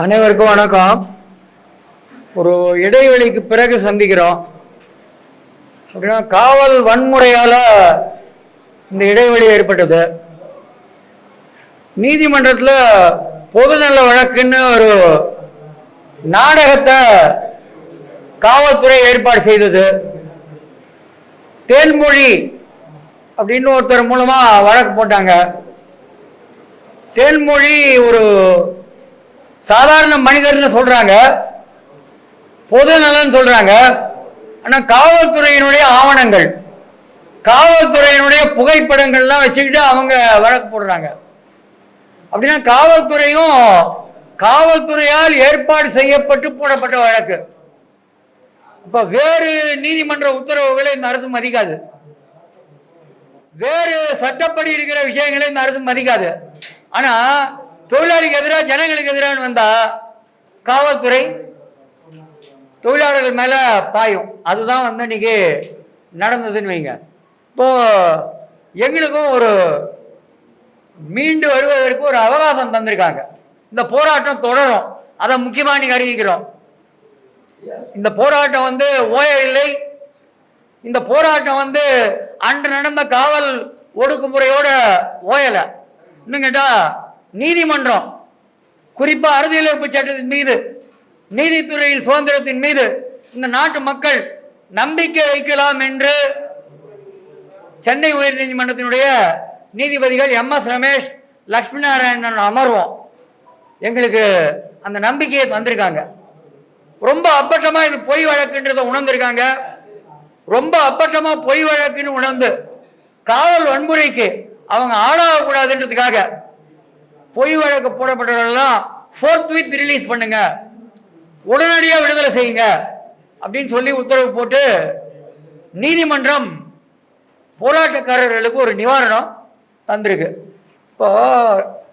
அனைவருக்கும் வணக்கம். ஒரு இடைவெளிக்கு பிறகு சந்திக்கிறோம். அப்படின்னா காவல் வன்முறையால் இந்த இடைவெளி ஏற்பட்டது. நீதிமன்றத்தில் பொதுநல வழக்குன்னு ஒரு நாடகத்தை காவல்துறை ஏற்பாடு செய்தது. தேன்மொழி அப்படின்னு ஒருத்தர் மூலமாக வழக்கு போட்டாங்க. தேன்மொழி ஒரு சாதாரண மனிதர்னு சொல்றாங்க. பொது நலன் சொல்றாங்க. ஆனால் காவல்துறையினுடைய ஆவணங்கள் காவல்துறையினுடைய புகைப்படங்கள்லாம் வச்சுக்கிட்டு அவங்க வழக்கு போடுறாங்க. அப்படின்னா காவல்துறையும் காவல்துறையால் ஏற்பாடு செய்யப்பட்டு போடப்பட்ட வழக்கு. இப்போ வேறு நீதிமன்ற உத்தரவுகளை இந்த அரசு மதிக்காது. வேறு சட்டப்படி இருக்கிற விஷயங்களை இந்த அரசு மதிக்காது. ஆனால் தொழிலாளிக்கு எதிராக ஜனங்களுக்கு எதிராக வந்தா காவல்துறை தொழிலாளர்கள் மேல பாயும். அதுதான் வந்து இன்னைக்கு நடந்ததுன்னு வைங்க. இப்போ எங்களுக்கும் ஒரு மீண்டு வருவதற்கு ஒரு அவகாசம் தந்திருக்காங்க. இந்த போராட்டம் தொடரும். அதை முக்கியமாக இன்னைக்கு அறிவிக்கிறோம். இந்த போராட்டம் வந்து ஓயவில்லை இந்த போராட்டம் வந்து அன்று நடந்த காவல் ஒடுக்குமுறையோட ஓயலை. இன்னும் கேட்டால் நீதிமன்றம் குறிப்பாக அரசியலமைப்பு சட்டத்தின் மீது நீதித்துறையில் சுதந்திரத்தின் மீது இந்த நாட்டு மக்கள் நம்பிக்கை வைக்கலாம் என்று சென்னை உயர்நீதிமன்றத்தினுடைய நீதிபதிகள் எம் எஸ் ரமேஷ் லட்சுமி நாராயணன் அமர்வோம். எங்களுக்கு அந்த நம்பிக்கையை தந்திருக்காங்க. ரொம்ப அப்பட்டமாக இது பொய் வழக்குன்றதை உணர்ந்திருக்காங்க. ரொம்ப அப்பட்டமாக பொய் வழக்குன்னு உணர்ந்து காவல் வன்முறைக்கு அவங்க ஆளாகக்கூடாதுன்றதுக்காக பொய் வழக்கு போடப்பட்டவர்கள்லாம் ஃபோர்த் வீக் ரிலீஸ் பண்ணுங்க. உடனடியாக விடுதலை செய்யுங்க. அப்படின்னு சொல்லி உத்தரவு போட்டு நீதிமன்றம் போராட்டக்காரர்களுக்கு ஒரு நிவாரணம் தந்திருக்கு. இப்போ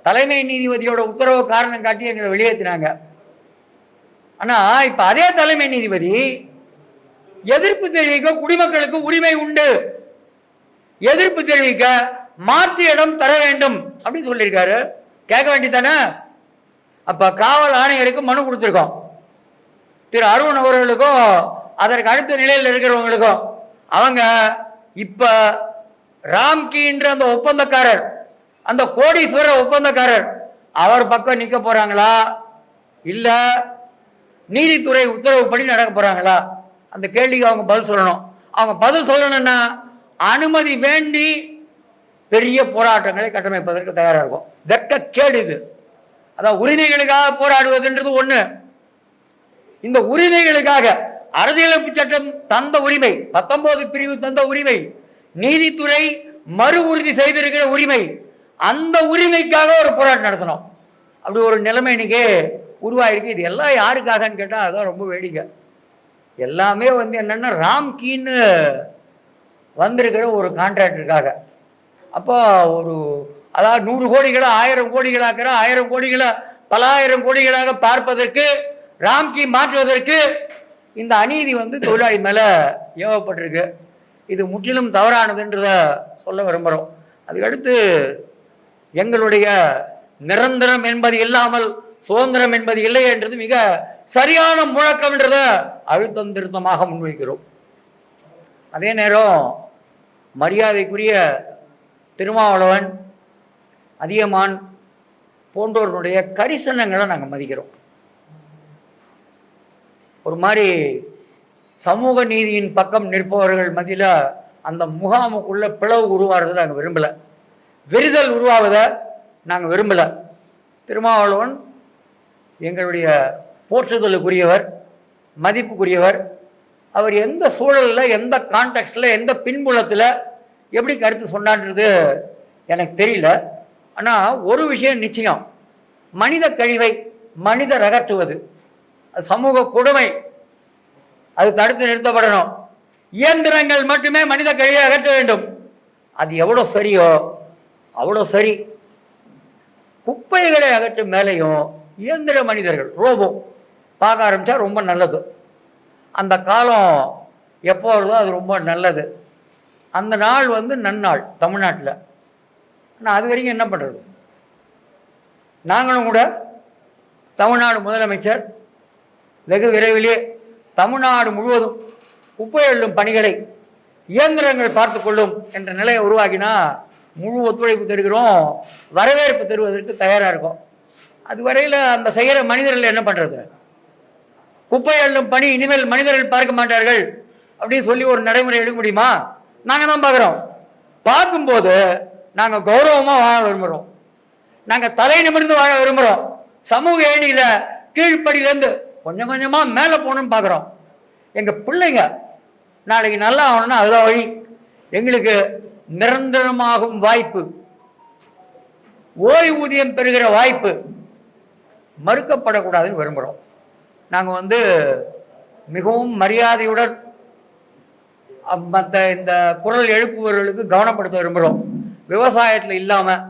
தலைமை நீதிபதியோட உத்தரவு காரணம் காட்டி எங்களை வெளியேற்றினாங்க ஆனால் இப்போ அதே தலைமை நீதிபதி எதிர்ப்பு தெரிவிக்க குடிமக்களுக்கு உரிமை உண்டு. எதிர்ப்பு தெரிவிக்க மாற்று இடம் தர வேண்டும் அப்படின்னு சொல்லியிருக்காரு. கேட்க வேண்டியதானே அப்போ காவல் ஆணையருக்கு மனு கொடுத்துருக்கோம். திரு அருண் அவர்களுக்கும் அதற்கு அடுத்த நிலையில் இருக்கிறவங்களுக்கும். அவங்க இப்போ ராம்கின்ற அந்த ஒப்பந்தக்காரர் அந்த கோடீஸ்வரர் ஒப்பந்தக்காரர் அவர் பக்கம் நிற்க போகிறாங்களா இல்லை நீதித்துறை உத்தரவுப்படி நடக்க போகிறாங்களா அந்த கேள்விக்கு அவங்க பதில் சொல்லணும். அவங்க பதில் சொல்லணும்னா அனுமதி வேண்டி பெரிய போராட்டங்களை கட்டமைப்பதற்கு தயாராக இருக்கும். வெக்க கேடு இது. அதாவது உரிமைகளுக்காக போராடுவதுன்றது ஒன்று இந்த உரிமைகளுக்காக அரசியலமைப்பு சட்டம் தந்த உரிமை பத்தொன்பது பிரிவு தந்த உரிமை நீதித்துறை மறு உறுதி செய்திருக்கிற உரிமை அந்த உரிமைக்காக ஒரு போராட்டம் நடத்தணும். அப்படி ஒரு நிலைமை இன்னைக்கு உருவாயிருக்கு. இது எல்லாம் யாருக்காகன்னு கேட்டால் அதுதான் ரொம்ப வேடிக்கை. எல்லாமே வந்து என்னென்னா ராம்கீன்னு வந்திருக்கிற ஒரு கான்ட்ராக்டருக்காக அப்போ ஒரு அதாவது நூறு கோடிகளா ஆயிரம் கோடிகளாக்கிற ஆயிரம் கோடிகளை பலாயிரம் கோடிகளாக பார்ப்பதற்கு ராம்கி மாற்றுவதற்கு இந்த அநீதி வந்து தொழிலாளி மேலே ஏவப்பட்டிருக்கு. இது முற்றிலும் தவறானதுன்றத சொல்ல விரும்புகிறோம் அதுக்கடுத்து எங்களுடைய நிரந்தரம் என்பது இல்லாமல் சுதந்திரம் என்பது இல்லை என்றது மிக சரியான முழக்கம்ன்றத அழுத்தம் திருத்தமாக முன்வைக்கிறோம். அதே நேரம் மரியாதைக்குரிய திருமாவளவன் அதியமான் போன்றோருடைய கரிசனங்களை நாங்கள் மதிக்கிறோம். ஒரு மாதிரி சமூக நீதியின் பக்கம் நிற்பவர்கள் மதியில் அந்த முகாமுக்குள்ள பிளவு உருவாகிறத நாங்கள் விரும்பலை. விரிதல் உருவாவதை நாங்கள் விரும்பலை. திருமாவளவன் எங்களுடைய போற்றுதலுக்குரியவர் மதிப்புக்குரியவர். அவர் எந்த சூழலில் எந்த கான்டெக்டில் எந்த பின்புலத்தில் எப்படி கருத்து சொன்னான்றது எனக்கு தெரியல. ஆனால் ஒரு விஷயம் நிச்சயம். மனித கழிவை மனிதர் அகற்றுவது சமூக கொடுமை. அது தடுத்து நிறுத்தப்படணும். இயந்திரங்கள் மட்டுமே மனித கழிவை அகற்ற வேண்டும். அது எவ்வளோ சரியோ அவ்வளோ சரி. குப்பைகளை அகற்றும் மேலேயும் இயந்திர மனிதர்கள் ரோபோ பார்க்க ஆரம்பித்தா ரொம்ப நல்லது. அந்த காலம் எப்போ வருதோ அது ரொம்ப நல்லது. அந்த நாள் வந்து நன்னாள் தமிழ்நாட்டில். ஆனால் அது வரைக்கும் என்ன பண்ணுறது நாங்களும் கூட தமிழ்நாடு முதலமைச்சர் வெகு விரைவிலே தமிழ்நாடு முழுவதும் குப்பை எழும் பணிகளை இயந்திரங்கள் பார்த்து கொள்ளும் என்ற நிலையை உருவாக்கினா முழு ஒத்துழைப்பு தருகிறோம் வரவேற்பு தருவதற்கு தயாராக இருக்கும். அது வரையில் அந்த செய்கிற மனிதர்கள் என்ன பண்ணுறது குப்பை அள்ளும் பணி இனிமேல் மனிதர்கள் பார்க்க மாட்டார்கள் அப்படின்னு சொல்லி ஒரு நடைமுறை எடுக்க முடியுமா? நாங்கள் தான் பார்க்குறோம். பார்க்கும்போது நாங்கள் கௌரவமாக வாழ விரும்புகிறோம் நாங்கள் தலை நிமிர்ந்து வாழ விரும்புகிறோம் சமூக ஏணியில் கீழ்ப்படியிலேருந்து கொஞ்சம் கொஞ்சமாக மேலே போகணும்னு பார்க்குறோம். எங்கள் பிள்ளைங்க நாளைக்கு நல்லா ஆகணும்னா அதுதான் வழி. எங்களுக்கு நிரந்தரமாகும் வாய்ப்பு. ஓய்வூதியம் பெறுகிற வாய்ப்பு. மறுக்கப்படக்கூடாதுன்னு விரும்புகிறோம் நாங்கள் வந்து மிகவும் மரியாதையுடன் மற்ற இந்த குரல் எழுப்புபவர்களுக்கு கவனப்படுத்த விரும்புகிறோம் விவசாயத்தில் இல்லாமல்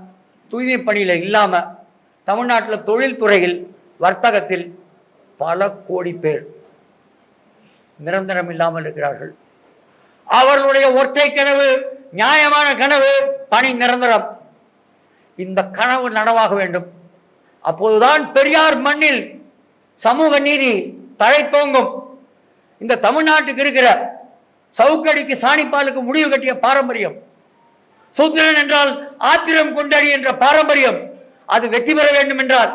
தூய்மை பணியில் இல்லாமல் தமிழ்நாட்டில் தொழில்துறையில் வர்த்தகத்தில் பல கோடி பேர் நிரந்தரம் இல்லாமல் இருக்கிறார்கள். அவர்களுடைய ஒற்றை கனவு நியாயமான கனவு பணி நிரந்தரம். இந்த கனவு நனவாக வேண்டும். அப்போதுதான் பெரியார் மண்ணில் சமூக நீதி தழை தோங்கும் இந்த தமிழ்நாட்டுக்கு இருக்கிற சவுக்கடிக்கு சாணிப்பாலுக்கு முடிவு கட்டிய பாரம்பரியம். சூத்திரன் என்றால் ஆத்திரம் கொண்டடி என்ற பாரம்பரியம். அது வெற்றி பெற வேண்டும் என்றால்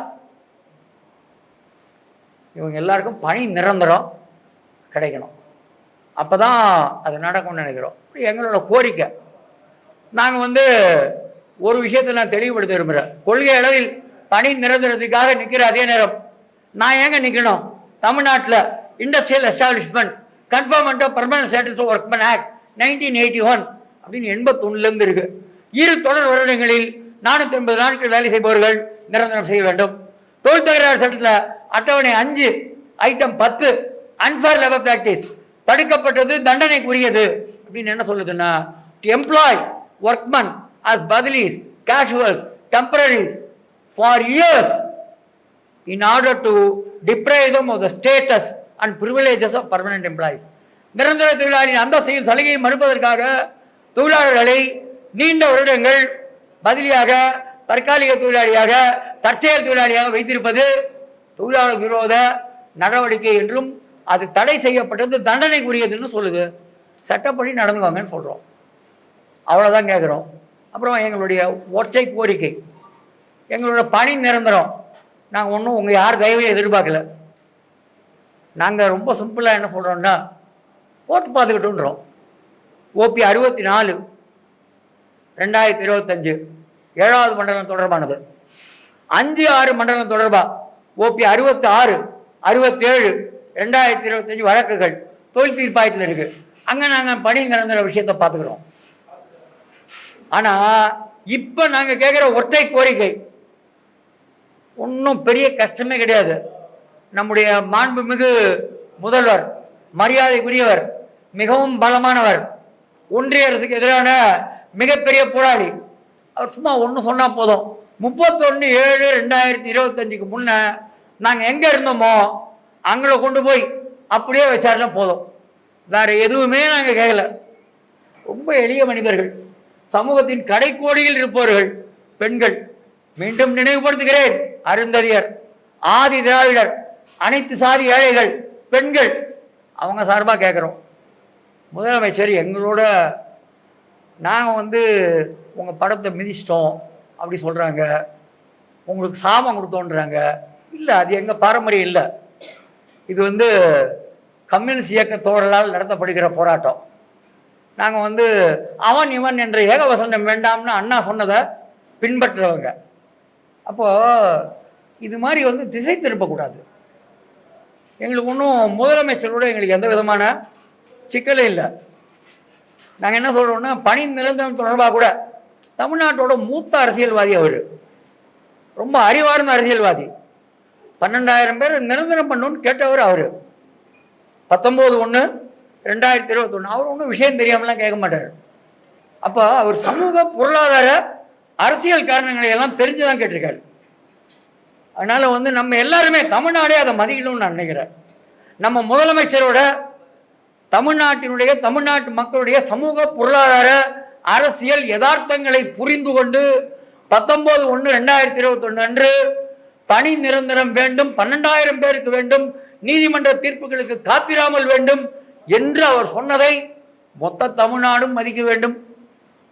இவங்க எல்லாருக்கும் பணி நிரந்தரம் கிடைக்கணும். அப்போ தான் அது நடக்கும்னு நினைக்கிறோம். எங்களோட கோரிக்கை. நாங்கள் வந்து ஒரு விஷயத்தை நான் தெளிவுபடுத்த விரும்புகிறேன் கொள்கை அளவில் பணி நிரந்தரத்துக்காக நிற்கிற அதே நேரம் நான் ஏங்க நிற்கணும் தமிழ்நாட்டில் industrial establishment conferment of permanent status workmen act nineteen eighty one அப்படின்னு எண்பத்தொன்னுலேருந்து இருக்கு. இரு தொடர் வருடங்களில் நானூற்றி ஐம்பது நாட்கள் வேலை செய்பவர்கள் நிரந்தரம் செய்ய வேண்டும். தொழில் தகராறு சட்டத்தில் அட்டவணை அஞ்சு ஐட்டம் பத்து அன்ஃபேர் லேபர் ப்ராக்டிஸ் தடுக்கப்பட்டது தண்டனைக்குரியது அப்படின்னு என்ன சொல்லுதுன்னா to employ workman as badlis casuals temporaries for years in order to deprive them of the status and privileges of permanent employees நிரந்தர தொழிலாளியின் அந்தஸ்தையும் சலுகையை மறுப்பதற்காக தொழிலாளர்களை நீண்ட வருடங்கள் பதிலியாக தற்காலிக தொழிலாளியாக தற்செயல் தொழிலாளியாக வைத்திருப்பது தொழிலாளர் விரோத நடவடிக்கை என்றும் அது தடை செய்யப்பட்டது தண்டனைக்குரியதுன்னு சொல்லுது. சட்டப்படி நடந்துவாங்கன்னு சொல்கிறோம் அவ்வளோதான் கேட்குறோம் அப்புறம் எங்களுடைய ஒற்றை கோரிக்கை. எங்களோட பணி நிரந்தரம். நாங்கள் ஒன்றும் உங்கள் யார் தயவையும் எதிர்பார்க்கல. நாங்கள் ரொம்ப சிம்பிளாக என்ன சொல்கிறோன்னா போட்டு பார்த்துக்கிட்டோன்றோம். ஓபி அறுபத்தி நாலு ரெண்டாயிரத்தி இருபத்தஞ்சு ஏழாவது மண்டலம் தொடர்பானது. அஞ்சு ஆறு மண்டலம் தொடர்பாக ஓபி அறுபத்தி ஆறு அறுபத்தேழு ரெண்டாயிரத்தி இருபத்தஞ்சு வழக்குகள் தொழில் தீர்ப்பாயத்தில் இருக்குது அங்கே நாங்கள் பணி நிரந்தர விஷயத்தை பார்த்துக்கிறோம். ஆனால் இப்போ நாங்கள் கேட்குற ஒற்றை கோரிக்கை ஒன்றும் பெரிய கஷ்டமே கிடையாது. நம்முடைய மாண்புமிகு முதல்வர் மரியாதைக்குரியவர் மிகவும் பலமானவர் ஒன்றிய அரசுக்கு எதிரான மிகப்பெரிய போராளி. அவர் சும்மா ஒன்று சொன்னால் போதும். முப்பத்தொன்று ஏழு ரெண்டாயிரத்தி இருபத்தஞ்சுக்கு முன்னே நாங்கள் எங்கே இருந்தோமோ அங்கே கொண்டு போய் அப்படியே வச்சாருன்னா போதும். வேறு எதுவுமே நாங்கள் கேட்கல ரொம்ப எளிய மனிதர்கள். சமூகத்தின் கடைக்கோடியில் இருப்பவர்கள் பெண்கள். மீண்டும் நினைவுபடுத்துகிறேன் அருந்ததியர் ஆதி திராவிடர் அனைத்து சாதி ஏழைகள் பெண்கள் அவங்க சார்பாக கேட்குறோம் முதலமைச்சர் எங்களோட நாங்கள் வந்து உங்கள் படத்தை மிதிச்சிட்டோம் அப்படி சொல்கிறாங்க உங்களுக்கு சாபம் கொடுத்தோன்றாங்க. இல்லை அது எங்கள் பாரம்பரியம் இல்லை. இது வந்து கம்யூனிஸ்ட் இயக்க தோழலால் நடத்தப்படுகிற போராட்டம். நாங்கள் வந்து அவன் இவன் என்ற ஏகவசனம் வேண்டாம்னு அண்ணா சொன்னதை பின்பற்றுறவங்க அப்போது இது மாதிரி வந்து திசை திருப்பக்கூடாது. எங்களுக்கு ஒன்றும் முதலமைச்சரோட எங்களுக்கு எந்த விதமான சிக்கலும் இல்லை. நாங்கள் என்ன சொல்கிறோம்னா பணி நிரந்தரம் தொடர்பாக கூட தமிழ்நாட்டோட மூத்த அரசியல்வாதி அவர். ரொம்ப அறிவார்ந்த அரசியல்வாதி. பன்னெண்டாயிரம் பேர் நிரந்தரம் பண்ணணும்னு கேட்டவர் அவர். பத்தொம்போது ஒன்று ரெண்டாயிரத்தி இருபத்தொன்று அவர் ஒன்றும் விஷயம் தெரியாமலாம் கேட்க மாட்டார். அப்போ அவர் சமூக பொருளாதார அரசியல் காரணங்களை எல்லாம் தெரிஞ்சு தான் கேட்டிருக்காரு. அதனால் வந்து நம்ம எல்லாருமே தமிழ்நாடே அதை மதிக்கணும்னு நான் நினைக்கிறேன். நம்ம முதலமைச்சரோட தமிழ்நாட்டினுடைய தமிழ்நாட்டு மக்களுடைய சமூக பொருளாதார அரசியல் யதார்த்தங்களை புரிந்து கொண்டு பத்தொம்போது ஒன்று ரெண்டாயிரத்தி இருபத்தொன்று அன்று பணி நிரந்தரம் வேண்டும் பன்னெண்டாயிரம் பேருக்கு வேண்டும் நீதிமன்ற தீர்ப்புகளுக்கு காத்திராமல் வேண்டும் என்று அவர் சொன்னதை மொத்த தமிழ்நாடும் மதிக்க வேண்டும்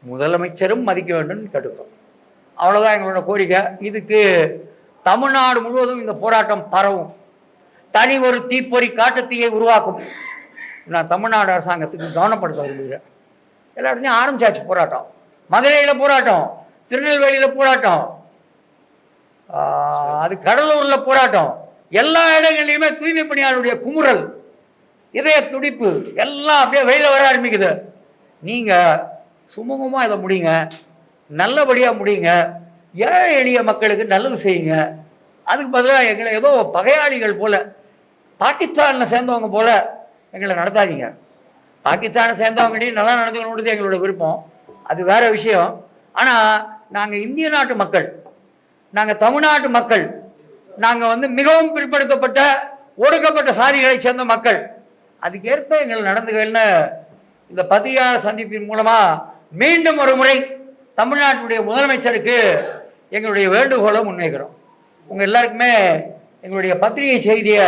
முதலமைச்சரும் மதிக்க வேண்டும் கேட்டுக்கிறோம். அவ்வளோதான் எங்களோட கோரிக்கை. இதுக்கு தமிழ்நாடு முழுவதும் இந்த போராட்டம் பரவும். தனி ஒரு தீப்பொறி காட்டுத்தீயை உருவாக்கும். நான் தமிழ்நாடு அரசாங்கத்துக்கு கவனப்படுத்த விரும்புகிறேன். எல்லா இடத்துலையும் ஆரம்பிச்சாச்சு போராட்டம். மதுரையில் போராட்டம் திருநெல்வேலியில் போராட்டம். அது கடலூரில் போராட்டம். எல்லா இடங்கள்லையுமே தூய்மை பணியாளருடைய குமுறல் இதய துடிப்பு எல்லாம் அப்படியே வெளியில் வர ஆரம்பிக்குது. நீங்கள் சுமூகமாக இதை முடியுங்க நல்லபடியாக முடியுங்க ஏழை எளிய மக்களுக்கு நல்லது செய்யுங்க. அதுக்கு பதிலாக எங்களை ஏதோ பகையாளிகள் போல் பாகிஸ்தானில் சேர்ந்தவங்க போல் எங்களை நடத்தாதீங்க. பாகிஸ்தானை சேர்ந்தவங்களையும் நல்லா நடந்துக்கணுன்றது எங்களோட விருப்பம். அது வேறு விஷயம். ஆனால் நாங்கள் இந்திய நாட்டு மக்கள் நாங்கள் தமிழ்நாட்டு மக்கள் நாங்கள் வந்து மிகவும் பிற்படுத்தப்பட்ட ஒடுக்கப்பட்ட சாதிகளை சேர்ந்த மக்கள் அதுக்கேற்ப எங்கள் நடந்துகள்னு இந்த பத்திரிகையாளர் சந்திப்பின் மூலமாக மீண்டும் ஒரு முறை தமிழ்நாட்டுடைய முதலமைச்சருக்கு எங்களுடைய வேண்டுகோளை முன்வைக்கிறோம். உங்கள் எல்லாருக்குமே எங்களுடைய பத்திரிகை செய்தியை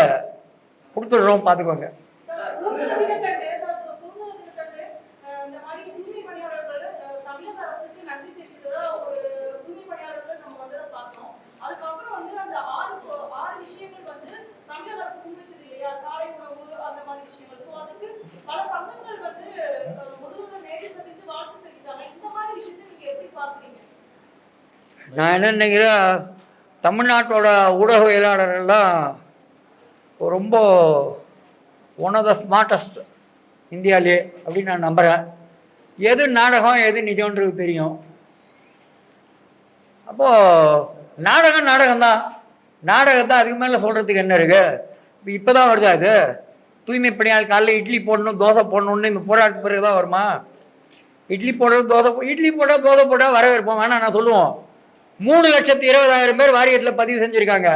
கொடுத்துடுறோம் பார்த்துக்கோங்க சார், சுதந்திர தினத்தன்று, சார், சுதந்திர தினத்தன்று, அஹ், இந்த மாதிரி தூய்மை பணியாளர்கள், அஹ், தமிழக அரசுக்கு நன்றி தெரிவித்ததா ஒரு தூய்மை பணியாளர்கள் நம்ம வந்து அதை பார்த்தோம். அதுக்கப்புறம் வந்து அந்த ஆறு போ- ஆறு விஷயங்கள் வந்து தமிழக அரசு முன்வச்சது இல்லையா? காலை உணவு, அந்த மாதிரி விஷயங்கள். So, அதுக்கு பல சங்கங்கள் வந்து, அஹ், முதல்வர் நேரில் சந்தித்து வாழ்த்து தெரிவித்தாங்க. இந்த மாதிரி விஷயத்தை நீங்க எப்படி பார்க்குறீங்க? நான் என்ன நினைக்கிறேன் தமிழ்நாட்டோட ஊடகவியலாளர்கள்லாம் ரொம்ப ஒன் ஆஃப் த ஸ்மார்ட்டஸ்ட் இந்தியாவிலே அப்படின்னு நான் நம்புகிறேன் எது நாடகம் எது நிஜம்ன்றது தெரியும். அப்போது நாடகம் நாடகம்தான். நாடகத்தை அதுக்கு மேலே சொல்கிறதுக்கு என்ன இருக்குது இப்போ தான் வருதா இது? தூய்மை பணியால் காலைல இட்லி போடணும் தோசை போடணும்னு இந்த போராட்டத்துக்கு பிறகு தான் வருமா? இட்லி போடுறது தோசை போ- இட்லி போட்டால் தோசை போட்டால் வரவேற்போம் வேணாம் நான் சொல்லுவோம். மூணு லட்சத்தி இருபதாயிரம் பேர் வாரியத்தில் பதிவு செஞ்சுருக்காங்க.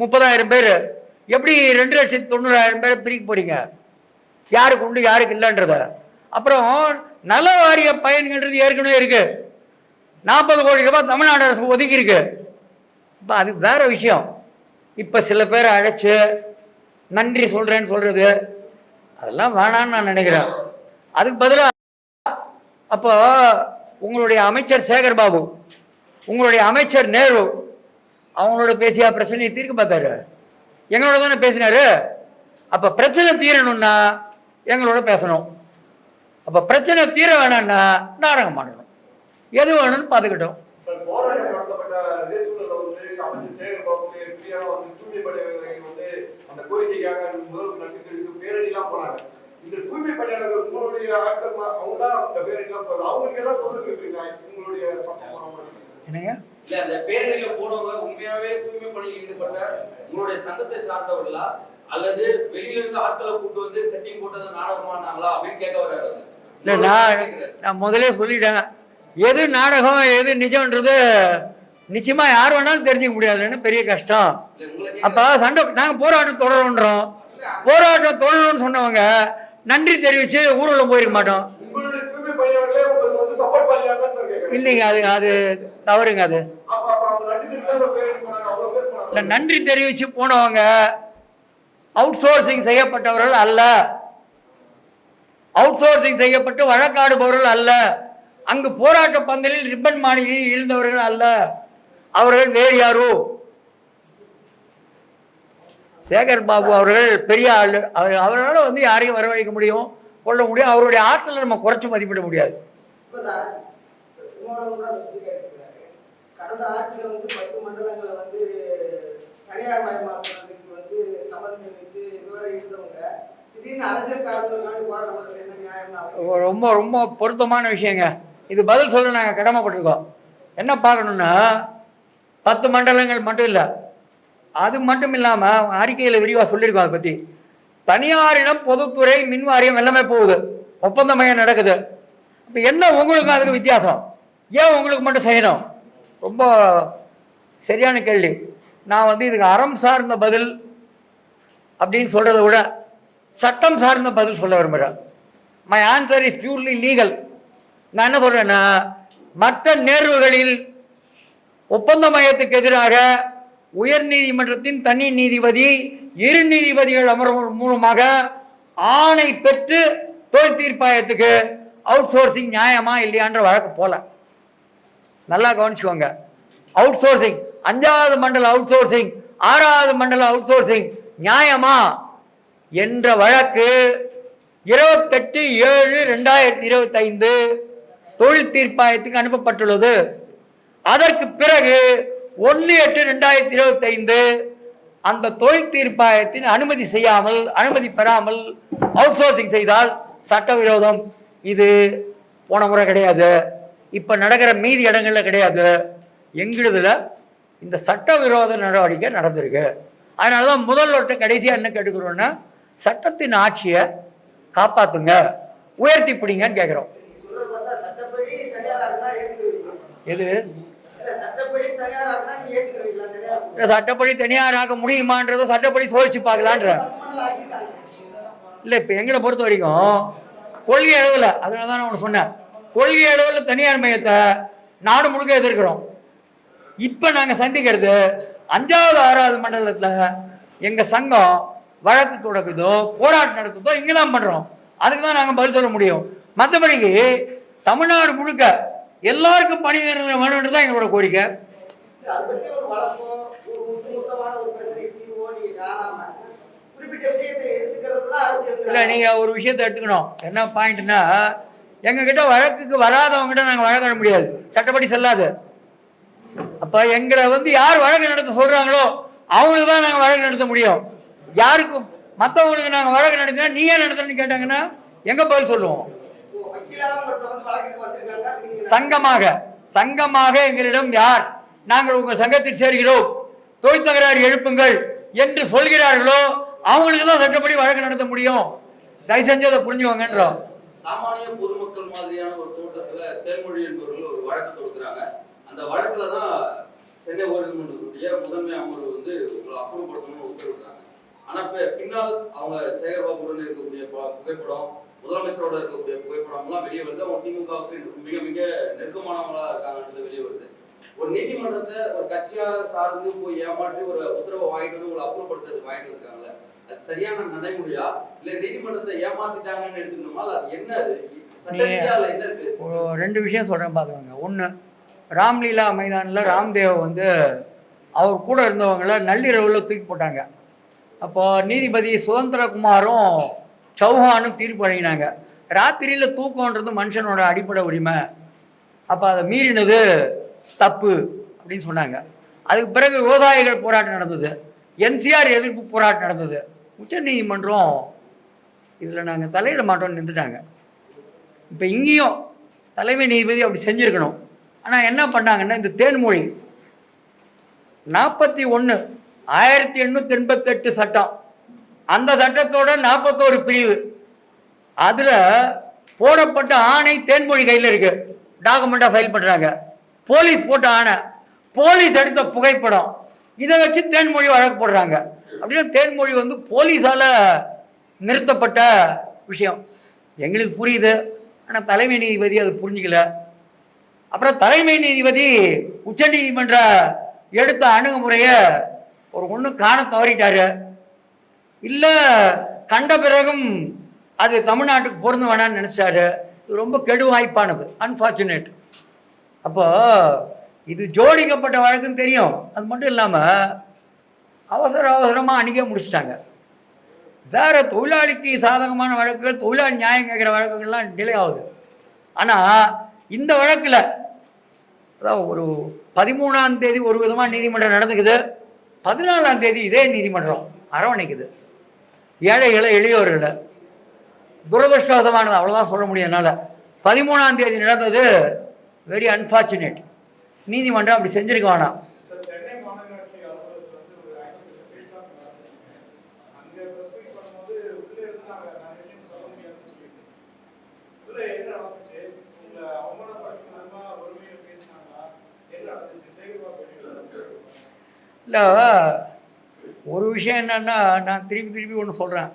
முப்பதாயிரம் பேர். எப்படி ரெண்டு லட்சத்தி தொண்ணூறாயிரம் பேர் பிரிக்க போறீங்க? யாருக்கு உண்டு யாருக்கு இல்லைன்றத. அப்புறம் நல வாரிய பயன்கள்ன்றது ஏற்கனவே இருக்குது நாற்பது கோடி ரூபாய் தமிழ்நாடு அரசு ஒதுக்கியிருக்கு இப்போ அது வேறு விஷயம். இப்போ சில பேரை அழைச்சி நன்றி சொல்கிறேன்னு சொல்கிறது அதெல்லாம் வேணான்னு நான் நினைக்கிறேன். அதுக்கு பதிலாக அப்போ உங்களுடைய அமைச்சர் சேகர் பாபு உங்களுடைய அமைச்சர் நேரு அவங்களோட பேசியா பிரச்சனையை தீர்க்க பார்த்தாரு. எங்களோட தானே பேசினாரு. அப்போ பிரச்சனை தீரணும்னா எங்களோட பேசணும். அப்போ பிரச்சனை தீர வேணாம்னா நாடகம் பண்ணணும் எது வேணும்னு பார்த்துக்கிட்டோம். இப்ப என்னங்க இல்ல அந்த பேரணியில போனவங்க உண்மையாவே தூய்மை பணியில் ஈடுபட்ட உங்களுடைய சங்கத்தை சார்ந்தவர்களா? அல்லது வெளியில இருந்து ஆட்களை கூட்டு வந்து செட்டிங் போட்டது நாடகமானாங்களா அப்படின்னு கேட்க வர்றாரு. இல்லை நான் நான் முதலே சொல்லிட்டேன். எது நாடகம் எது நிஜம்ன்றது நிச்சயமா யார் வேணாலும் தெரிஞ்சுக்க முடியாதுன்னு பெரிய கஷ்டம். அப்போ சண்டை நாங்கள் போராட்டம் தொடருன்றோம் போராட்டம் தொடரணும்னு சொன்னவங்க நன்றி தெரிவித்து ஊர்வலம் போயிருக்க மாட்டோம். உங்களுடைய தூய்மை பணியாளர்களே உங்களுக்கு வந்து சப்போர்ட் பண்ணலாம் தான் கேட்கறேன். இல்லைங்க அது அது தவறுங்க அது. இல்லை நன்றி தெரிவித்து போனவங்க அவுட் சோர்சிங் செய்யப்பட்டவர்கள் அல்ல. அவுட் சோர்சிங் செய்யப்பட்டு வழக்காடுபவர்கள் அல்ல. அங்கு போராட்ட பந்தலில் ரிப்பன் மாளிகையில் இருந்தவர்கள் அல்ல. அவர்கள் வேறு யாரோ? சேகர் பாபு அவர்கள் பெரிய ஆள். அவர் அவரால் வந்து யாரையும் வரவழைக்க முடியும் கொள்ள முடியும். அவருடைய ஆற்றலை நம்ம குறைச்சி மதிப்பிட முடியாது. கடந்த ஆட்சியில வந்து பத்து மண்டலங்களை வந்து தனியார் மயமாக்குறதுக்கு வந்து சம்மதம் தெரிவித்து இதுவரை இருந்தவங்க ரொம்ப ரொம்ப பொருத்தமான விஷயங்க. இது பதில் சொல்ல நாங்கள் கடமைப்பட்டிருக்கோம். என்ன பார்க்கணுன்னா பத்து மண்டலங்கள் மட்டும் இல்லை அது மட்டும் இல்லாமல் அறிக்கையில் விரிவாக சொல்லியிருக்கோம் அதை பற்றி தனியாரிடம் பொதுத்துறை மின் வாரியம் எல்லாமே போகுது. ஒப்பந்தமையம் நடக்குது. இப்போ என்ன உங்களுக்கும் அதுக்கு வித்தியாசம்? ஏன் உங்களுக்கு மட்டும் செய்யணும் ரொம்ப சரியான கேள்வி. நான் வந்து இதுக்கு அறம் சார்ந்த பதில் அப்படின்னு சொல்கிறத விட சட்டம் சார்ந்த பதில் சொல்ல விரும்புகிறேன் my answer is purely legal நான் என்ன சொல்கிறேன்னா மற்ற நேர்வுகளில் ஒப்பந்த மையத்துக்கு எதிராக உயர் நீதிமன்றத்தின் தனி நீதிபதி இரு நீதிபதிகள் அமர்வு மூலமாக ஆணை பெற்று தொழில் தீர்ப்பாயத்துக்கு அவுட் சோர்சிங் நியாயமா இல்லையான்ற வழக்கு போல. நல்லா கவனிச்சுக்கோங்க. அவுட் சோர்சிங் அஞ்சாவது மண்டல அவுட் சோர்சிங் ஆறாவது மண்டல அவுட் சோர்சிங் நியாயமா? என்ற வழக்கு இருபத்தெட்டு ஏழு ரெண்டாயிரத்தி இருபத்தைந்து தொழில் தீர்ப்பாயத்துக்கு அனுப்பப்பட்டுள்ளது. அதற்கு பிறகு ஒன்று எட்டு ரெண்டாயிரத்தி இருபத்தைந்து அந்த தொழில் தீர்ப்பாயத்தின் அனுமதி செய்யாமல் அனுமதி பெறாமல் அவுட் சோர்சிங் செய்தால் சட்டவிரோதம். இது போன முறை கிடையாது. இப்போ நடக்கிற மீதி இடங்கள்ல கிடையாது. எங்களுதுல இந்த சட்டவிரோத நடவடிக்கை நடந்திருக்கு. அதனால தான் முதல்வர்கிட்ட கடைசியாக என்ன கேட்டுக்கிறோன்னா சட்டத்தின் ஆட்சியை காப்பாற்றுங்க உயர்த்தி பிடிங்கன்னு கேட்குறோம் எது? சட்டப்படி தனியாராக முடியுமான்றதை சட்டப்படி சோதிச்சு பார்க்கலான்ற. இல்லை இப்போ எங்களை பொறுத்த வரைக்கும் கொள்கை அளவில் அதனால தான் நான் சொன்னேன். கொள்கை அளவில் தனியார் மையத்தை நாடு முழுக்க எதிர்க்கிறோம். இப்போ நாங்கள் சந்திக்கிறது அஞ்சாவது ஆறாவது மண்டலத்தில் எங்கள் சங்கம் வழக்கு தொடக்குதோ போராட்டம் நடத்துதோ இங்கே தான் பண்ணுறோம் அதுக்கு தான் நாங்கள் பதில் சொல்ல முடியும். மற்றபடிக்கு தமிழ்நாடு முழுக்க எல்லாருக்கும் பணி வேணும்னு தான் எங்களோட கோரிக்கை. இல்லை நீங்கள் ஒரு விஷயத்தை எடுத்துக்கணும். என்ன பாயிண்ட்னா எங்ககிட்ட வழக்குக்கு வராதவங்ககிட்ட நாங்கள் வழக்காட முடியாது. சட்டப்படி செல்லாது. அப்போ எங்களை வந்து யார் வழக்கு நடத்த சொல்கிறாங்களோ அவங்களுக்கு தான் நாங்கள் வழக்கு நடத்த முடியும். யாருக்கும் மற்றவங்களுக்கு நாங்கள் வழக்கு நடத்தினா நீ ஏன் நடத்துறேன்னு கேட்டாங்கன்னா எங்கே பதில் சொல்லுவோம்? சங்கமாக. சங்கமாக எங்களிடம் யார்? நாங்கள் உங்கள் சங்கத்தில் சேர்கிறோம். தொழில் தகராறு எழுப்புங்கள் என்று சொல்கிறார்களோ அவங்களுக்கு தான் சட்டப்படி வழக்கு நடத்த முடியும். தயவு செஞ்சு அதை புரிஞ்சுக்கோங்கன்றோம். மாதிரியான ஒரு தோட்டத்துல தேன்மொழி என்பவர்கள் ஒரு வழக்கு தொடுக்கிறாங்க. அந்த வழக்குல தான் சென்னை உயர்நீதிமன்றத்துடைய முதன்மை அமர்வு வந்து உங்களை அப்புறப்படுத்தணும்னு உத்தரவிடுறாங்க. ஆனா பின்னால் அவங்க சேகர்பாபுடன் இருக்கக்கூடிய புகைப்படம் முதலமைச்சரோட இருக்கக்கூடிய புகைப்படம் எல்லாம் வெளியே வருது. அவங்க திமுகவுக்கு மிக மிக நெருக்கமானவங்களா இருக்காங்கன்றது வெளியே வருது. ஒரு நீதிமன்றத்தை ஒரு கட்சியாக சார்ந்து போய் ஏமாற்றி ஒரு உத்தரவை வாங்கிட்டு வந்து உங்களை அப்புறப்படுத்துறது வாங்கிட்டு இருக்காங்களே அது சரியான நடைமுறையா? இல்ல நீதிமன்றத்தை ஏமாத்திட்டாங்கன்னு எடுத்துக்கணுமா? இல்ல அது என்ன? அது நீ- ரெண்டு விஷயம் சொல்கிறேன் பார்த்துக்கோங்க ஒன்று ராம்லீலா மைதானில் ராம்தேவ் வந்து அவர் கூட இருந்தவங்கள நள்ளிரவில் தூக்கி போட்டாங்க. அப்போ நீதிபதி சுதந்திரகுமாரும் சௌஹானும் தீர்ப்பு வழங்கினாங்க. ராத்திரியில் தூக்கம்ன்றது மனுஷனோட அடிப்படை உரிமை. அப்போ அதை மீறினது தப்பு அப்படின்னு சொன்னாங்க. அதுக்கு பிறகு விவசாயிகள் போராட்டம் நடந்தது. என்சிஆர் எதிர்ப்பு போராட்டம் நடந்தது. உச்சநீதிமன்றம் இதில் நாங்கள் தலையிட மாட்டோம்னு நின்றுட்டாங்க. இப்போ இங்கேயும் தலைமை நீதிபதி அப்படி செஞ்சுருக்கணும். ஆனால் என்ன பண்ணாங்கன்னா இந்த தேன்மொழி நாற்பத்தி ஒன்று ஆயிரத்தி எண்ணூற்றி எண்பத்தெட்டு சட்டம். அந்த சட்டத்தோட நாற்பத்தோரு பிரிவு. அதில் போடப்பட்ட ஆணை தேன்மொழி கையில் இருக்குது டாக்குமெண்ட்டாக ஃபைல் பண்ணுறாங்க போலீஸ் போட்ட ஆணை. போலீஸ் எடுத்த புகைப்படம். இதை வச்சு தேன்மொழி வழக்கு போடுறாங்க. அப்படின்னா தேன்மொழி வந்து போலீஸால் நிறுத்தப்பட்ட விஷயம். எங்களுக்கு புரியுது. ஆனால் தலைமை நீதிபதி அது புரிஞ்சிக்கல. அப்புறம் தலைமை நீதிபதி உச்சநீதிமன்ற எடுத்த அணுகுமுறையை ஒரு ஒன்று காண தவறிட்டாரு. இல்லை கண்ட பிறகும் அது தமிழ்நாட்டுக்கு பொருந்து வேணான்னு நினச்சாரு. இது ரொம்ப கெடு வாய்ப்பானது அன்ஃபார்ச்சுனேட் அப்போ இது ஜோடிக்கப்பட்ட வழக்குன்னு தெரியும். அது மட்டும் இல்லாமல் அவசர அவசரமாக அன்றைக்கே முடிச்சிட்டாங்க. வேறு தொழிலாளிக்கு சாதகமான வழக்குகள் தொழிலாளி நியாயம் கேட்குற வழக்குகள்லாம் டிலே ஆகுது. ஆனால் இந்த வழக்கில் அதாவது ஒரு பதிமூணாம் தேதி ஒரு விதமாக நீதிமன்றம் நடந்துக்குது. பதினாலாம் தேதி இதே நீதிமன்றம் அரவணைக்குது. ஏழைகளை எளியோர்களை துரதிருஷ்டவசமானது அவ்வளோதான் சொல்ல முடியும் என்னால். பதிமூணாம் தேதி நடந்தது வெரி அன்ஃபார்ச்சுனேட் நீதிமன்றம் அப்படி செஞ்சுருக்க வேணாம் சார் சென்னை மாநகராட்சி அலுவலகத்தில் வந்து ஒரு ஐநூறு பேர் தான் நடத்துறீங்க அங்கே ப்ரெஸ் மீட் பண்ணும்போது உள்ளே இருந்து நாங்கள் நிறைய விஷயம் சொல்ல முடியாதுன்னு சொல்லிட்டு உள்ளே என்ன நடந்துச்சு உங்களை அவமானப்படுத்தும் விதமாக ஒருமையில் பேசினாங்களா என்ன நடந்துச்சு சேகர்பாபு வெளியில் இல்லை ஒரு விஷயம் என்னன்னா நான் திருப்பி திருப்பி ஒன்று சொல்கிறேன்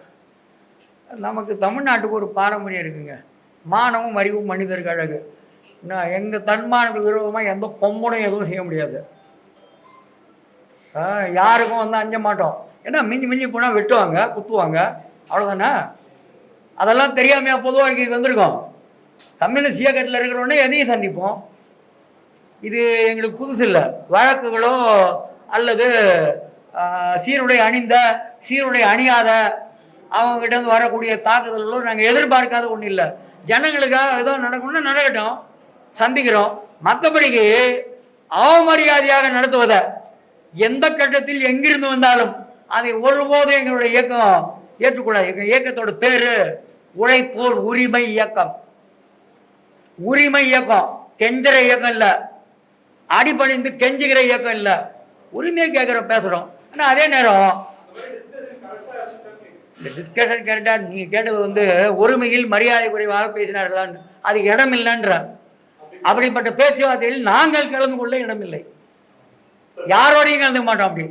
நமக்கு தமிழ்நாட்டுக்கு ஒரு பாரம்பரியம் இருக்குங்க. மானமும் அறிவும் மனிதருக்கு அழகு. நான் எங்கள் தன்மானத்துக்கு விரோதமாக எந்த கொம்பனும் எதுவும் செய்ய முடியாது. யாருக்கும் வந்து அஞ்ச மாட்டோம். ஏன்னா மிஞ்சி மிஞ்சி போனால் வெட்டுவாங்க குத்துவாங்க. அவ்வளோதானே அதெல்லாம் தெரியாமையா பொதுவாக வாழ்க்கைக்கு வந்திருக்கோம். கம்யூனிஸ்ட் இயக்கத்தில் இருக்கிறவொடனே எதையும் சந்திப்போம். இது எங்களுக்கு புதுசு இல்லை வழக்குகளோ அல்லது சீருடை அணிந்த சீருடை அணியாத அவங்ககிட்ட இருந்து வரக்கூடிய தாக்குதல்களோ நாங்கள் எதிர்பார்க்காத ஒன்றும் இல்லை. ஜனங்களுக்காக ஏதோ நடக்கணும்னா நடக்கட்டும் சந்திக்கிறோம். மற்றபடிக்கு அவமரியாதையாக நடத்துவதை எந்த கட்டத்தில் எங்கிருந்து வந்தாலும் அதை ஒருபோதும் எங்களுடைய இயக்கம் ஏற்றுக்கூடாது எங்கள் இயக்கத்தோட பேர் உழைப்போர் உரிமை இயக்கம். உரிமை இயக்கம். கெஞ்சுற இயக்கம் இல்லை. அடிபணிந்து கெஞ்சுகிற இயக்கம் இல்லை. உரிமையை கேட்குறோம் பேசுகிறோம் ஆனால் அதே நேரம் இந்த டிஸ்கஷன் கரெக்டாக நீங்கள் கேட்டது வந்து ஒருமையில் மரியாதை குறைவாக பேசினார்களான்னு. அது இடம் இல்லைன்றார். அப்படிப்பட்ட பேச்சுவார்த்தையில் நாங்கள் கலந்து கொள்ள இடமில்லை யாரோடையும் கலந்து மாட்டோம் அப்படி.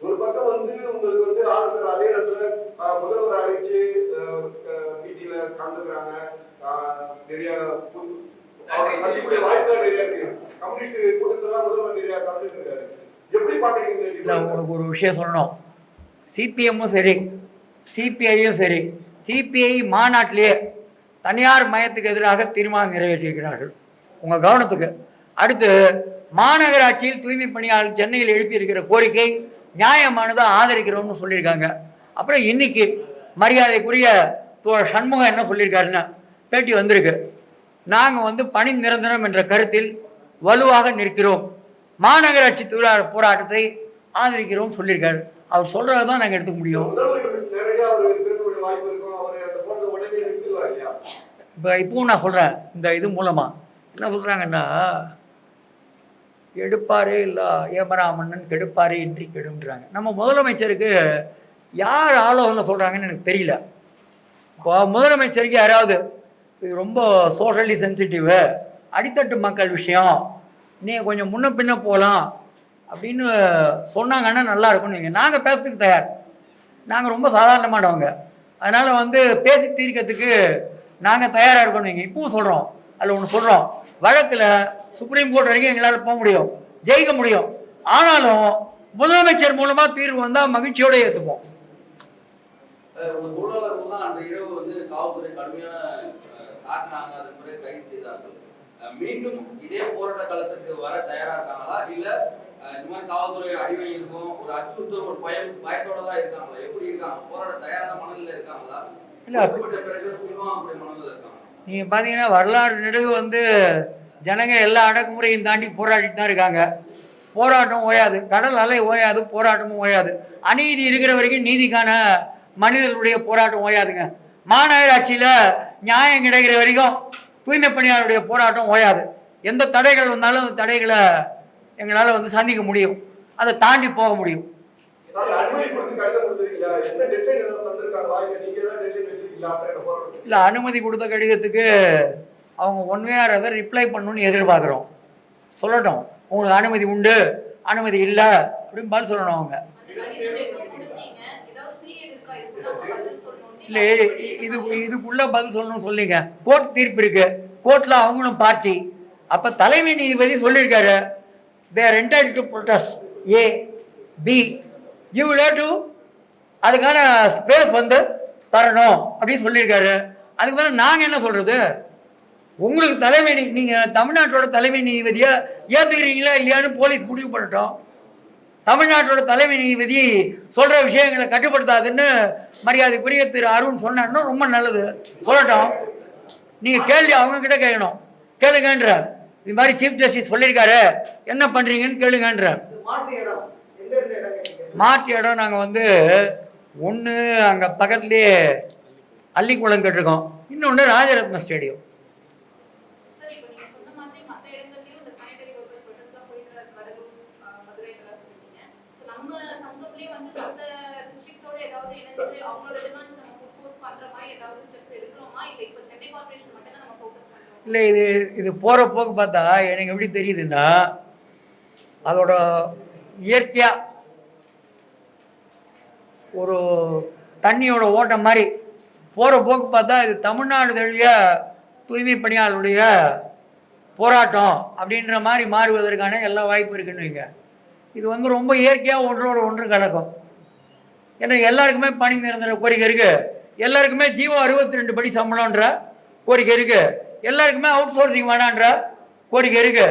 ஒரு பக்கம் வந்து உங்களுக்கு வந்து ஆளுநர் அதே இடத்துல முதல்வர் அழைச்சு மீட்டிங்ல கலந்துக்கிறாங்க. நிறைய புது- அவரை சந்திக்கக்கூடிய வாய்ப்புகள் நிறைய இருக்கு. கம்யூனிஸ்ட் கூட்டத்துல முதல்வர் நிறைய கலந்துட்டு இருக்காரு எப்படி பாக்குறீங்க இந்த இல்லை? உங்களுக்கு ஒரு விஷயம் சொல்லணும். சிபிஎம்மும் சரி சிபிஐயும் சரி சிபிஐ மாநாட்டிலேயே தனியார் மயத்துக்கு எதிராக தீர்மானம் நிறைவேற்றியிருக்கிறார்கள். உங்கள் கவனத்துக்கு. அடுத்து மாநகராட்சியில் தூய்மை பணியாளர் சென்னையில் எழுப்பியிருக்கிற கோரிக்கை நியாயமானதை ஆதரிக்கிறோம்னு சொல்லியிருக்காங்க. அப்புறம் இன்னைக்கு மரியாதைக்குரிய தோழர் சண்முகம் என்ன சொல்லியிருக்காருன்னா பேட்டி வந்திருக்கு. நாங்கள் வந்து பணி நிரந்தரம் என்ற கருத்தில் வலுவாக நிற்கிறோம். மாநகராட்சி தொழிலாளர் போராட்டத்தை ஆதரிக்கிறோம் சொல்லியிருக்காரு. அவர் சொல்கிறத தான் நாங்கள் எடுத்துக்க முடியும். இப்போ இப்பவும் நான் சொல்கிறேன் இந்த இது மூலமாக என்ன சொல்கிறாங்கன்னா எடுப்பாரே இல்லை ஏமராமன்னன் கெடுப்பாரே இன்றி கெடுன்றாங்க நம்ம முதலமைச்சருக்கு யார் ஆலோசனை சொல்கிறாங்கன்னு எனக்கு தெரியல. இப்போ முதலமைச்சருக்கு யாராவது இது ரொம்ப சோஷலி சென்சிட்டிவு அடித்தட்டு மக்கள் விஷயம். நீங்கள் கொஞ்சம் முன்ன பின்ன போகலாம் அப்படின்னு சொன்னாங்கன்னா நல்லா இருக்கும்னு வைங்க. நாங்கள் பேசுறதுக்கு தயார். நாங்கள் ரொம்ப சாதாரணமானவங்க. அதனால் வந்து பேசி தீர்க்கறதுக்கு நாங்கள் தயாராக இருக்கணும் வைங்க. இப்பவும் சொல்கிறோம் அதில் ஒன்று சொல்கிறோம் வழக்கில் சுப்ரீம் கோர்ட் வரைக்கும் எங்களால் போக முடியும். ஜெயிக்க முடியும். ஆனாலும் முதலமைச்சர் மூலமாக தீர்வு வந்தால் மகிழ்ச்சியோடு ஏற்றுப்போம் அஹ் அந்த இரவு வந்து காவல்துறை கடுமையான அஹ், தாக்குனாங்க அதன் பிறகு கைது செய்தார்கள். மீண்டும் இதே போராட்ட காலத்திற்கு வர தயாரா இருக்காங்களா இல்ல இந்த மாதிரி காவல்துறை அடிமை இருக்கும் ஒரு அச்சுறுத்தல் ஒரு பயம் பயத்தோட தான் இருக்காங்களா? எப்படி இருக்காங்க? போராட்ட தயாரான மனநிலையில இருக்காங்களா? இல்ல. இருக்காங்க நீங்கள் பார்த்தீங்கன்னா வரலாறு நெடுகு வந்து ஜனங்க எல்லா அடக்குமுறையும் தாண்டி போராடிட்டு தான் இருக்காங்க. போராட்டம் ஓயாது. கடல் அலை ஓயாது போராட்டமும் ஓயாது. அநீதி இருக்கிற வரைக்கும் நீதிக்கான மனிதர்களுடைய போராட்டம் ஓயாதுங்க. மாநகராட்சியில் நியாயம் கிடைக்கிற வரைக்கும் தூய்மை பணியாளருடைய போராட்டம் ஓயாது. எந்த தடைகள் வந்தாலும் அந்த தடைகளை எங்களால் வந்து சந்திக்க முடியும். அதை தாண்டி போக முடியும். இல்லை அனுமதி கொடுத்த கடிதத்துக்கு அவங்க ஒன்மையாக அதை ரிப்ளை பண்ணணும்னு எதிர்பார்க்குறோம். சொல்லட்டும். உங்களுக்கு அனுமதி உண்டு அனுமதி இல்லை அப்படின்னு பதில் சொல்லணும் அவங்க. இல்லை இது இதுக்குள்ளே பதில் சொல்லணும்னு சொல்லிங்க கோர்ட் தீர்ப்பு இருக்கு. கோர்ட்டில் அவங்களும் பார்ட்டி. அப்போ தலைமை நீதிபதி சொல்லியிருக்காரு. தேர் என்டைல் டு ப்ரொட்டஸ்ட் ஏ பி யூ டு அதுக்கான ஸ்பேஸ் வந்து தரணும் அப்படின்னு சொல்லியிருக்காரு. அதுக்கு மேலே நாங்கள் என்ன சொல்கிறது உங்களுக்கு தலைமை நீங்கள் தமிழ்நாட்டோட தலைமை நீதிபதியை ஏற்றுக்கிறீங்களா இல்லையான்னு போலீஸ் முடிவு பண்ணட்டும். தமிழ்நாட்டோட தலைமை நீதிபதி சொல்கிற விஷயங்களை கட்டுப்படுத்தாதுன்னு மரியாதைக்குரிய திரு அருண் சொன்னாருன்னா ரொம்ப நல்லது. சொல்லட்டும். நீங்கள் கேள்வி அவங்க கிட்ட கேட்கணும். கேளுங்கன்ற இது மாதிரி சீஃப் ஜஸ்டிஸ் சொல்லியிருக்காரு. என்ன பண்ணுறீங்கன்னு கேளுங்கன்ற மாற்று இடம். நாங்கள் வந்து ஒன்று அங்கே பக்கத்துலேயே அள்ளிக்குளம் கட்டிருக்கோம். இன்னொன்று ராஜரத்னம் ஸ்டேடியம் சார் இப்போ நீங்க சொன்ன மாதிரி மத்த இடங்கள்லயும் இந்த sanitary workers protestலாம் போயிட்டு தான் இருக்கு. கடலூர், ஆஹ், மதுரை இதெல்லாம் சொல்லிட்டீங்க. So நம்ம சங்கம்லயே வந்து மத்த districts ஓட ஏதாவது இணைஞ்சு நம்ம பண்ற மாதிரி ஏதாவது எடுக்கிறோமா? இல்ல சென்னை மட்டும் தான் நம்ம இல்லை இது இது போகிற போக்கு பார்த்தா எனக்கு எப்படி தெரியுதுன்னா அதோட இயற்கையாக ஒரு தண்ணியோட ஓட்டம் மாதிரி போகிற போக்கு பார்த்தா இது தமிழ்நாடு தழுவிய தூய்மை பணியாளருடைய போராட்டம் அப்படின்ற மாதிரி மாறுவதற்கான எல்லா வாய்ப்பு இருக்குன்னு வைங்க. இது வந்து ரொம்ப இயற்கையாக ஒன்றோட ஒன்று கலக்கும். ஏன்னா எல்லாருக்குமே பணி நிரந்தர கோரிக்கை இருக்கு. எல்லாருக்குமே ஜீவோ அறுபத்தி ரெண்டு படி சம்பளம்ன்ற கோரிக்கை இருக்கு. எல்லாருக்குமே அவுட் சோர்சிங் வேணான்ற கோரிக்கை இருக்கு.